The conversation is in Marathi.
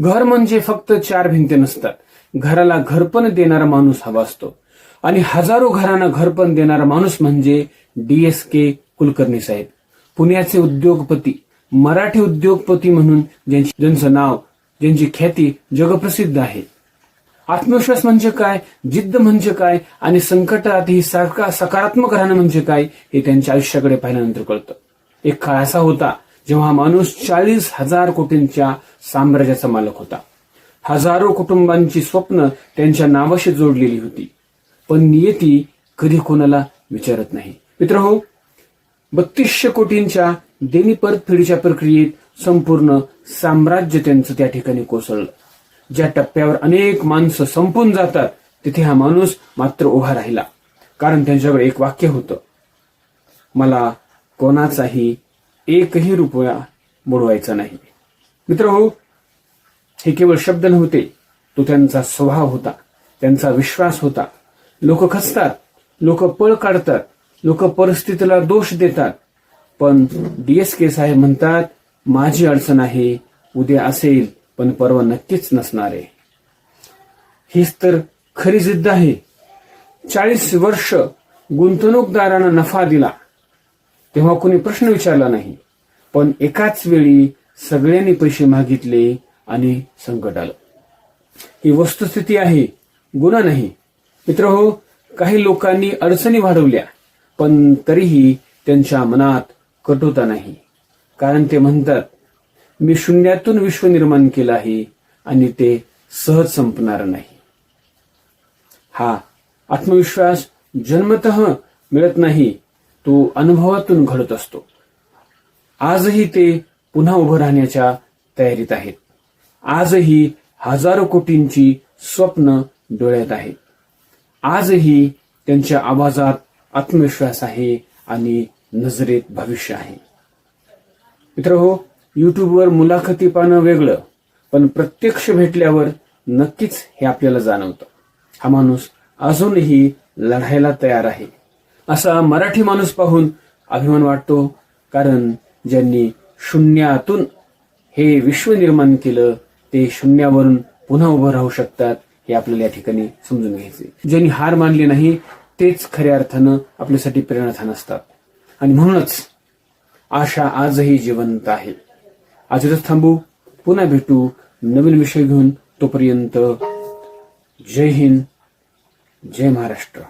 घर म्हणजे फक्त चार भिंती नसतात. घराला घरपण देणारा माणूस हवा असतो. आणि हजारो घरांना घरपण देणारा माणूस म्हणजे डी एस के कुलकर्णी साहेब. पुण्याचे उद्योगपती मराठी उद्योगपती म्हणून ज्यांची ज्यांचं नाव ज्यांची ख्याती जगप्रसिद्ध आहे. आत्मविश्वास म्हणजे काय? जिद्द म्हणजे काय? आणि संकटातही सारखा सकारात्मक राहणं म्हणजे काय? हे त्यांच्या आयुष्याकडे पाहिल्यानंतर कळतं. एक काळ असा होता जेव्हा माणूस चाळीस हजार कोटींच्या साम्राज्याचा मालक होता. हजारो कुटुंबांची स्वप्न त्यांच्या नावाशी जोडलेली होती. पण नियती कधी कोणाला विचारत नाही. मित्र हो बत्तीसशे कोटींच्या देणी परतफेडीच्या प्रक्रियेत संपूर्ण साम्राज्य त्यांचं त्या ठिकाणी कोसळलं. ज्या टप्प्यावर अनेक माणसं संपून जातात तिथे हा माणूस मात्र उभा राहिला. कारण त्यांच्याकडे एक वाक्य होतं. मला कोणाचाही एकही रुपया बुडवायचा नाही. मित्र हो हे केवळ शब्द नव्हते. तो त्यांचा स्वभाव होता त्यांचा विश्वास होता. लोक खचतात लोक पळ काढतात लोक परिस्थितीला दोष देतात. पण डीएसके साहेब म्हणतात माझी अडचण आहे उद्या असेल पण परवा नक्कीच नसणार आहे. हीच तर खरी जिद्द आहे. चाळीस वर्ष गुंतवणूकदारांना नफा दिला. तेव्हा कोणी प्रश्न विचारला नाही. पण एकाच वेळी सगळ्यांनी पैसे मागितले आणि संकट आलं. ही वस्तुस्थिती आहे गुन्हा नाही. मित्र हो काही लोकांनी अडचणी वाढवल्या पण तरीही त्यांच्या मनात कटुता नाही. कारण ते म्हणतात मी शून्यातून विश्व निर्माण केलं आहे आणि ते सहज संपणार नाही. हा आत्मविश्वास जन्मत मिळत नाही तो अनुभवातून घडत असतो. आजही ते पुन्हा उभं राहण्याच्या तयारीत आहेत. आजही हजारो कोटींची स्वप्न डोळ्यात आहेत. आजही त्यांच्या आवाजात आत्मविश्वास आहे आणि नजरेत भविष्य आहे. मित्र हो युट्यूबवर मुलाखती पाहणं वेगळं पण प्रत्यक्ष भेटल्यावर नक्कीच हे आपल्याला जाणवतं. हा माणूस अजूनही लढायला तयार आहे. असा मराठी माणूस पाहून अभिमान वाटतो कारण ज्यांनी शून्यातून हे विश्व निर्माण केलं ते शून्यावरून पुन्हा उभं राहू शकतात हे आपल्याला या ठिकाणी समजून घ्यायचे ज्यांनी हार मानली नाही तेच खऱ्या अर्थानं आपल्यासाठी प्रेरणाधान असतात. आणि म्हणूनच आशा आजही जिवंत आहे. आजच थांबू पुन्हा भेटू नवीन विषय घेऊन तोपर्यंत जय हिंद जय महाराष्ट्र.